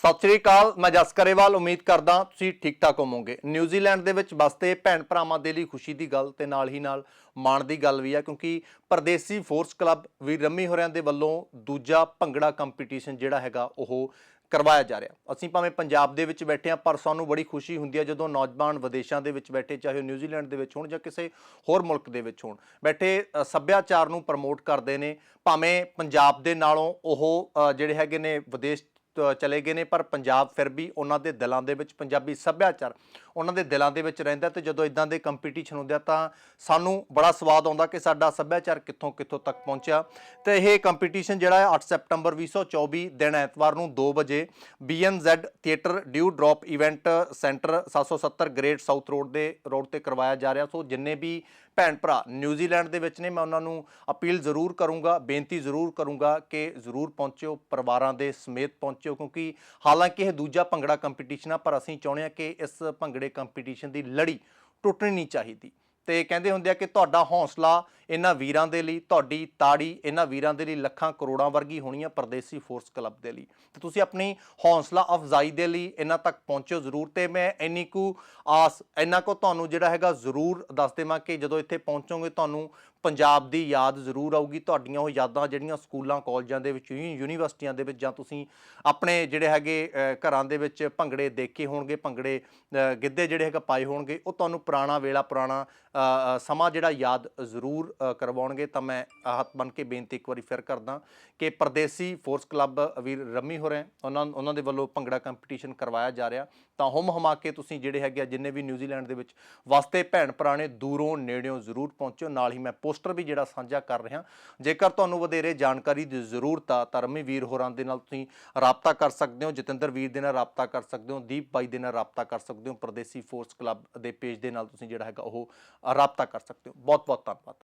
ਸਤਿ ਸ਼੍ਰੀ ਅਕਾਲ, ਮੈਂ ਜਸਕਰੇਵਾਲ ਉਮੀਦ ਕਰਦਾ ਤੁਸੀਂ ਠੀਕ ਠਾਕ ਹੋਵੋਗੇ। ਨਿਊਜ਼ੀਲੈਂਡ ਦੇ ਵਿੱਚ ਬਸਦੇ ਭੈਣ ਭਰਾਵਾਂ ਦੇ ਲਈ ਖੁਸ਼ੀ ਦੀ ਗੱਲ ਤੇ ਨਾਲ ਹੀ ਨਾਲ ਮਾਣ ਦੀ ਗੱਲ ਵੀ ਆ, ਕਿਉਂਕਿ ਪਰਦੇਸੀ ਫੋਰਸ ਕਲੱਬ ਵੀ ਰੰਮੀ ਹੋਰਿਆਂ ਦੇ ਵੱਲੋਂ ਦੂਜਾ ਭੰਗੜਾ ਕੰਪੀਟੀਸ਼ਨ ਜਿਹੜਾ ਹੈਗਾ ਉਹ ਕਰਵਾਇਆ ਜਾ ਰਿਹਾ। ਅਸੀਂ ਭਾਵੇਂ ਪੰਜਾਬ ਦੇ ਵਿੱਚ ਬੈਠੇ ਆ ਪਰ ਸਾਨੂੰ ਬੜੀ ਖੁਸ਼ੀ ਹੁੰਦੀ ਹੈ ਜਦੋਂ ਨੌਜਵਾਨ ਵਿਦੇਸ਼ਾਂ ਦੇ ਵਿੱਚ ਬੈਠੇ, ਚਾਹੇ ਉਹ ਨਿਊਜ਼ੀਲੈਂਡ ਦੇ ਵਿੱਚ ਹੋਣ ਜਾਂ ਕਿਸੇ ਹੋਰ ਮੁਲਕ ਦੇ ਵਿੱਚ ਹੋਣ, ਬੈਠੇ ਸੱਭਿਆਚਾਰ ਨੂੰ ਪ੍ਰਮੋਟ ਕਰਦੇ ਨੇ। ਭਾਵੇਂ ਪੰਜਾਬ ਦੇ ਨਾਲੋਂ ਉਹ ਜਿਹੜੇ ਹੈਗੇ ਨੇ ਵਿਦੇਸ਼ ਚਲੇ ਗਏ ਨੇ, ਪਰ ਪੰਜਾਬ ਫਿਰ ਵੀ ਉਹਨਾਂ ਦੇ ਦਿਲਾਂ ਦੇ ਵਿੱਚ ਪੰਜਾਬੀ ਸੱਭਿਆਚਾਰ ਉਹਨਾਂ ਦੇ ਦਿਲਾਂ ਦੇ ਵਿੱਚ ਰਹਿੰਦਾ ਤੇ ਜਦੋਂ ਇਦਾਂ ਦੇ ਕੰਪੀਟੀਸ਼ਨ ਹੁੰਦੇ ਆ ਤਾਂ ਸਾਨੂੰ ਬੜਾ ਸਵਾਦ ਆਉਂਦਾ ਕਿ ਸਾਡਾ ਸੱਭਿਆਚਾਰ ਕਿੱਥੋਂ ਕਿੱਥੋਂ ਤੱਕ ਪਹੁੰਚਿਆ। ਤੇ ਇਹ ਕੰਪੀਟੀਸ਼ਨ ਜਿਹੜਾ ਹੈ 8 ਸਤੰਬਰ 2024 ਦਿਨ ਐਤਵਾਰ ਨੂੰ 2 ਵਜੇ BNZ theatre dew drop event centre 770 great south road ਦੇ ਰੋਡ ਤੇ ਕਰਵਾਇਆ ਜਾ ਰਿਹਾ। ਸੋ ਜਿੰਨੇ ਵੀ ਭੈਣ ਭਰਾ ਨਿਊਜ਼ੀਲੈਂਡ ਦੇ ਵਿੱਚ ਨੇ, ਮੈਂ ਉਹਨਾਂ ਨੂੰ ਅਪੀਲ ਜ਼ਰੂਰ ਕਰੂੰਗਾ, ਬੇਨਤੀ ਜ਼ਰੂਰ ਕਰੂੰਗਾ ਕਿ ਜ਼ਰੂਰ ਪਹੁੰਚਿਓ, ਪਰਿਵਾਰਾਂ ਦੇ ਸਮੇਤ ਪਹੁੰਚ ਪਹੁੰਚਿਓ ਕਿਉਂਕਿ ਹਾਲਾਂਕਿ ਇਹ ਦੂਜਾ ਭੰਗੜਾ ਕੰਪੀਟੀਸ਼ਨ ਆ, ਪਰ ਅਸੀਂ ਚਾਹੁੰਦੇ ਹਾਂ ਕਿ ਇਸ ਭੰਗੜੇ ਕੰਪੀਟੀਸ਼ਨ ਦੀ ਲੜੀ ਟੁੱਟਣੀ ਨਹੀਂ ਚਾਹੀਦੀ। ਤੇ ਕਹਿੰਦੇ ਹੁੰਦੇ ਆ ਕਿ ਤੁਹਾਡਾ ਹੌਸਲਾ ਇਹਨਾਂ ਵੀਰਾਂ ਦੇ ਲਈ, ਤੁਹਾਡੀ ਤਾੜੀ ਇਹਨਾਂ ਵੀਰਾਂ ਦੇ ਲਈ ਲੱਖਾਂ ਕਰੋੜਾਂ ਵਰਗੀ ਹੋਣੀ ਆ ਪਰਦੇਸੀ ਫੋਰਸ ਕਲੱਬ ਦੇ ਲਈ। ਤੇ ਤੁਸੀਂ ਆਪਣੀ ਹੌਸਲਾ ਅਫਜ਼ਾਈ ਦੇ ਲਈ ਇਹਨਾਂ ਤੱਕ ਪਹੁੰਚੋ ਜ਼ਰੂਰ ਤੇ ਮੈਂ ਇੰਨੀ ਕੁ ਆਸ, ਇੰਨਾ ਕੋ ਤੁਹਾਨੂੰ ਜਿਹੜਾ ਹੈਗਾ ਜ਼ਰੂਰ ਦੱਸ ਦੇਵਾਂ ਕਿ ਜਦੋਂ ਇੱਥੇ ਪਹੁੰਚੋਗੇ ਤੁਹਾਨੂੰ ਪੰਜਾਬ ਦੀ ਯਾਦ ਜ਼ਰੂਰ ਆਊਗੀ। ਤੁਹਾਡੀਆਂ ਉਹ ਯਾਦਾਂ ਜਿਹੜੀਆਂ ਸਕੂਲਾਂ, ਕਾਲਜਾਂ ਦੇ ਵਿੱਚ ਯੂਨੀ- ਯੂਨੀਵਰਸਿਟੀਆਂ ਦੇ ਵਿੱਚ ਜਾਂ ਤੁਸੀਂ ਆਪਣੇ ਜਿਹੜੇ ਹੈਗੇ ਘਰਾਂ ਦੇ ਵਿੱਚ ਭੰਗੜੇ ਦੇਖੇ ਹੋਣਗੇ, ਭੰਗੜੇ ਗਿੱਧੇ ਜਿਹੜੇ ਹੈਗਾ ਪਾਏ ਹੋਣਗੇ, ਉਹ ਤੁਹਾਨੂੰ ਪੁਰਾਣਾ ਵੇਲਾ, ਪੁਰਾਣਾ ਸਮਾਂ ਜਿਹੜਾ ਯਾਦ ਜ਼ਰੂਰ ਕਰਵਾਉਣਗੇ, ਤਾਂ ਮੈਂ ਹੱਥ ਬਨ ਕੇ ਬੇਨਤੀ ਇੱਕ ਵਾਰੀ ਫਿਰ ਕਰਦਾ ਕਿ ਪਰਦੇਸੀ ਫੋਰਸ ਕਲੱਬ ਵੀਰ ਰੰਮੀ ਹੋ ਰਹੇ ਉਹਨਾਂ ਉਹਨਾਂ ਦੇ ਵੱਲੋਂ ਭੰਗੜਾ ਕੰਪੀਟੀਸ਼ਨ ਕਰਵਾਇਆ ਜਾ ਰਿਹਾ। ਤਾਂ ਹੁਮ ਹਮਾ ਕੇ ਤੁਸੀਂ ਜਿਹੜੇ ਹੈਗੇ ਆ, ਜਿੰਨੇ ਵੀ ਨਿਊਜ਼ੀਲੈਂਡ ਦੇ ਵਿੱਚ ਵਾਸਤੇ ਭੈਣ ਭਰਾਣੇ ਦੂਰੋਂ ਨੇੜਿਓਂ ਜ਼ਰੂਰ ਪਹੁੰਚੋ। ਨਾਲ ਹੀ ਮੈਂ ਪੋਸਟਰ ਵੀ ਜਿਹੜਾ ਸਾਂਝਾ ਕਰ ਰਿਹਾ। ਜੇਕਰ ਤੁਹਾਨੂੰ ਵਧੇਰੇ ਜਾਣਕਾਰੀ ਦੀ ਜ਼ਰੂਰਤ ਆ, ਤਾਂ ਰੰਮੀ ਵੀਰ ਹੋਰਾਂ ਦੇ ਨਾਲ ਤੁਸੀਂ ਰਾਬਤਾ ਕਰ ਸਕਦੇ ਹੋ, ਜਤਿੰਦਰ ਵੀਰ ਦੇ ਨਾਲ ਰਾਬਤਾ ਕਰ ਸਕਦੇ ਹੋ, ਦੀਪ ਬਾਈ ਦੇ ਨਾਲ ਰਾਬਤਾ ਕਰ ਸਕਦੇ ਹੋ, ਪਰਦੇਸੀ ਫੋਰਸ ਕਲੱਬ ਦੇ ਪੇਜ ਦੇ ਨਾਲ ਤੁਸੀਂ ਜਿਹੜਾ ਹੈਗਾ ਉਹ ਰਾਬਤਾ ਕਰ ਸਕਦੇ ਹੋ। ਬਹੁਤ ਬਹੁਤ ਧੰਨਵਾਦ।